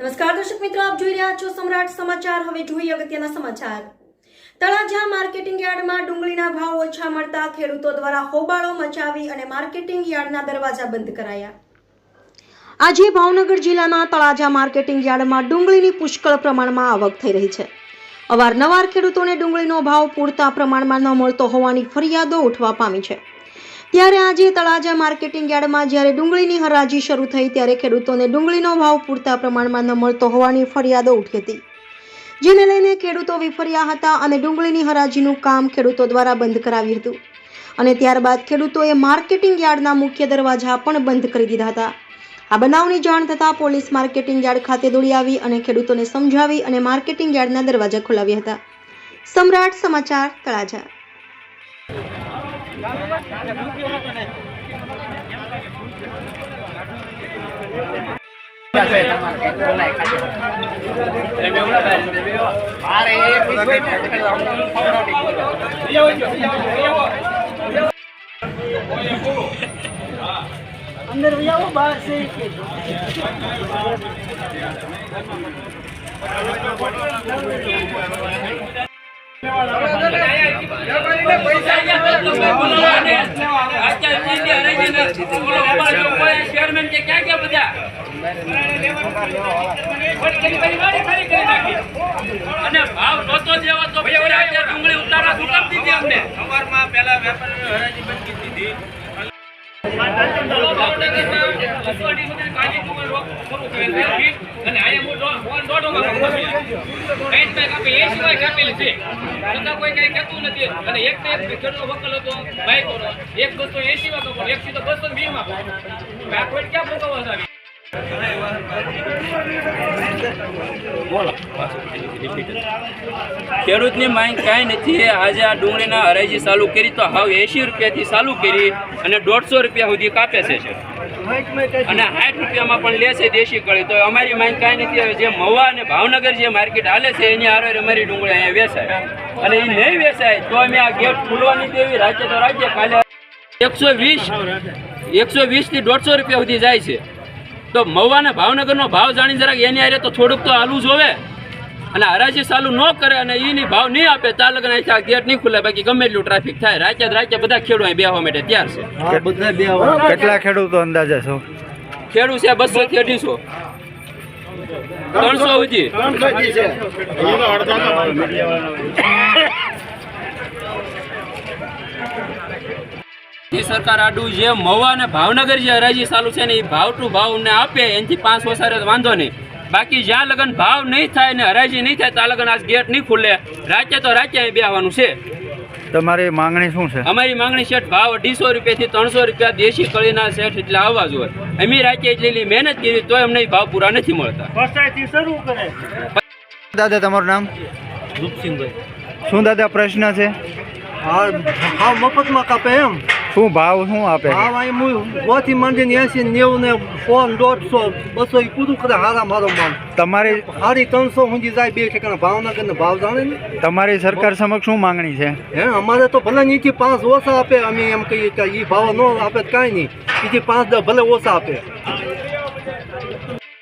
નમસ્કાર દર્શક મિત્રો, આપ જોઈ રહ્યા છો સમ્રાટ સમાચાર. હવે જોઈએ અગત્યના સમાચાર. તળાજા માર્કેટિંગ યાર્ડમાં ડુંગળીના ભાવ ઓછા મળતા ખેડૂતો દ્વારા હોબાળો મચાવી અને માર્કેટિંગ યાર્ડના દરવાજા બંધ કરાયા. આજે ભાવનગર જિલ્લાના તળાજા માર્કેટિંગ યાર્ડમાં ડુંગળીની પુષ્કળ પ્રમાણમાં આવક થઈ રહી છે. અવારનવાર ખેડૂતોને ડુંગળીનો ભાવ પૂરતા પ્રમાણમાં ન મળતો હોવાની ફરિયાદો ઉઠવા પામી છે. ત્યારે આજે તળાજા માર્કેટિંગ યાર્ડમાં જ્યારે ડુંગળીની હરાજી શરૂ થઈ ત્યારે ખેડૂતોને ડુંગળીનો ભાવ પૂરતા પ્રમાણમાં ન મળતો હોવાની ફરિયાદો ઉઠી હતી. જેને લઈને ખેડૂતો વિફર્યા હતા અને ડુંગળીની હરાજીનું કામ ખેડૂતો દ્વારા બંધ કરાવ્યું હતું. અને ત્યારબાદ ખેડૂતોએ માર્કેટિંગ યાર્ડના મુખ્ય દરવાજા પણ બંધ કરી દીધા હતા. આ બનાવની જાણ થતાં પોલીસ માર્કેટિંગ યાર્ડ ખાતે દોડી આવી અને ખેડૂતોને સમજાવી અને માર્કેટિંગ યાર્ડના દરવાજા ખોલાવ્યા હતા. સમ્રાટ સમાચાર તળાજા અંદર જાઓ બહાર છે ચેરમેન કે ક્યાં ક્યાં બધા? અને ભાવ નહોતો દેવો તો ડુંગળી ઉતારા શું કામ દીધી અમને. સવારમાં દીધી અને અહીંયા હું છે. છતાં કોઈ કાંઈ નથી. અને આજે આ ડુંગળીના હરાજી ચાલુ કરી, તો હાવ એંશી રૂપિયાથી ચાલુ કરી અને દોઢસો રૂપિયા સુધી કાપે છે. અને સાઠ રૂપિયામાં પણ લે છે દેશી કળી. તો અમારી માંગ કાંઈ નથી. જે મહુવા અને ભાવનગર જે માર્કેટ હાલે છે, એની આરે અમારી ડુંગળી અહીંયા વેચાય. અને એ નહીં વેચાય, તો અમે આ ગેટ ખુલવાની દેવી, રાજ્ય તો રાજ્ય, કાલે એકસો વીસ એકસો વીસથી દોઢસો રૂપિયા સુધી જાય છે. તો મહુવા અને ભાવનગરનો ભાવ જાણી જરાક એની આરે તો થોડુંક તો હાલવું જોવે અને હરાજી ચાલુ ન કરે અને એની ભાવ નહીં આપે ત્યાં લગ્ન આ ગેટ નહીં ખુલે બાકી ગમે એટલું ટ્રાફિક થાય. રાત્યા રાત્યા બધા ખેડૂત બેહવા માટે ત્યાર છે. કેટલા ખેડૂતો અંદાજે છો? ખેડૂત છે બસો થી અઢીસો. ત્રણસો સુધી. જે સરકાર આડું જે મવા અને ભાવનગર જે હરાજી ચાલુ છે ને એ ભાવ ટુ ભાવ અમને આપે એનાથી પાંચ વસારે તો વાંધો નહીં. બાકી જ્યાં લગન ભાવ નહીં થાય ને હરાજી નહીં થાય ત્યાં લગન આ ગેટ નહીં ખુલે. રાતે તો રાતે અહીં બેહવાનું છે. તમારી માંગણી શું છે? અમારી માંગણી શેઠ ભાવ અઢીસો રૂપિયાથી ત્રણસો રૂપિયા દેશી કળીના શેઠ એટલે આવવા જોઈએ અમે રાતે એટલી મહેનત કરી તોય અમને ભાવ પૂરા નથી મળતા. શરૂ કરે. દાદા તમારું નામ? રૂપસિંહભાઈ. શું દાદા પ્રશ્ન છે? હા હા મફતમાં કાપે એમ. શું ભાવ શું આપે? હા અહીં હું ગોથી માંડીને એસી નેવું ને સો દોઢસો બસો એ પૂરું કરે હારા મારો માલ. તમારી હારી ત્રણસો સુધી જાય બે ટકાના ભાવનગર ને ભાવ જાણે ને. તમારી સરકાર સમક્ષ શું માંગણી છે? હે અમારે તો ભલે નીચે પાંચ ઓછા આપે અમે એમ કહીએ કે એ ભાવ ન આપે કાંઈ નહીં. નીચે પાંચ દસ ભલે ઓછા આપે.